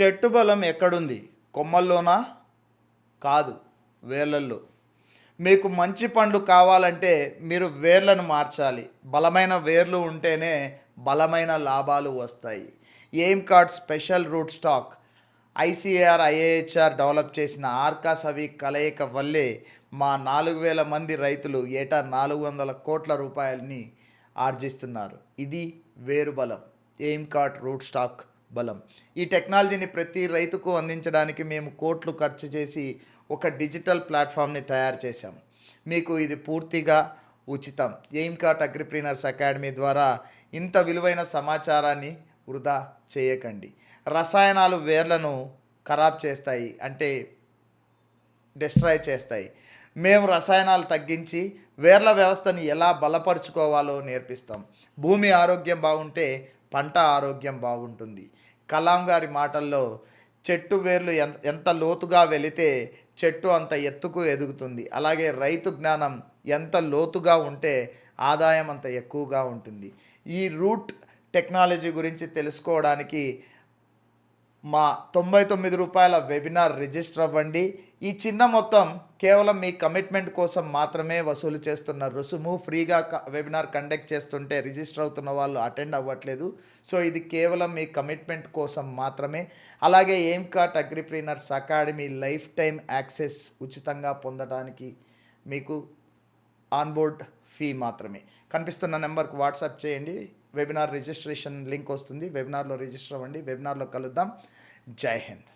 చెట్టు బలం ఎక్కడుంది? కొమ్మల్లోనా? కాదు వేర్లల్లో. మీకు మంచి పండ్లు కావాలంటే మీరు వేర్లను మార్చాలి. బలమైన వేర్లు ఉంటేనే బలమైన లాభాలు వస్తాయి. Aim card special root stock? ICR IAHR develop చేసిన ఆర్కాసవి కలయిక వల్లే మా నాలుగు వేల మంది రైతులు ఏటా నాలుగు వందల కోట్ల రూపాయలని ఆర్జిస్తున్నారు. ఇది వేరు బలం. Aim card root stock? బలం. ఈ టెక్నాలజీని ప్రతి రైతుకు అందించడానికి మేము కోట్లు ఖర్చు చేసి ఒక డిజిటల్ ప్లాట్ఫామ్ని తయారు చేశాం. మీకు ఇది పూర్తిగా ఉచితం. ఎయిమ్ కార్ట్ అగ్రిప్రీనర్స్ అకాడమీ ద్వారా ఇంత విలువైన సమాచారాన్ని వృధా చేయకండి. రసాయనాలు వేర్లను ఖరాబ్ చేస్తాయి అంటే డిస్ట్రాయ్ చేస్తాయి. మేము రసాయనాలు తగ్గించి వేర్ల వ్యవస్థను ఎలా బలపరుచుకోవాలో నేర్పిస్తాం. భూమి ఆరోగ్యం బాగుంటే పంట ఆరోగ్యం బాగుంటుంది. కలాం గారి మాటల్లో చెట్టు వేర్లు ఎంత ఎంత లోతుగా వెళితే చెట్టు అంత ఎత్తుకు ఎదుగుతుంది. అలాగే రైతు జ్ఞానం ఎంత లోతుగా ఉంటే ఆదాయం అంత ఎక్కువగా ఉంటుంది. ఈ రూట్ టెక్నాలజీ గురించి తెలుసుకోవడానికి మా తొంభై తొమ్మిది రూపాయల వెబినార్ రిజిస్టర్ అవ్వండి. ఈ చిన్న మొత్తం కేవలం మీ కమిట్మెంట్ కోసం మాత్రమే వసూలు చేస్తున్న రుసుము ఫ్రీగా క- వెబినార్ కండక్ట్ చేస్తుంటే రిజిస్టర్ అవుతున్న వాళ్ళు అటెండ్ అవ్వట్లేదు. సో ఇది కేవలం మీ కమిట్మెంట్ కోసం మాత్రమే. అలాగే ఏం కాట్ agripreneurs academy life time access ఉచితంగా పొందడానికి మీకు ఆన్బోర్డ్ ఫీ మాత్రమే. కనిపిస్తున్న నెంబర్కు వాట్సాప్ చేయండి. వెబినార్ రిజిస్ట్రేషన్ లింక్ వస్తుంది. వెబినార్లో రిజిస్టర్ అవ్వండి. వెబినార్లో కలుద్దాం. జై హింద్.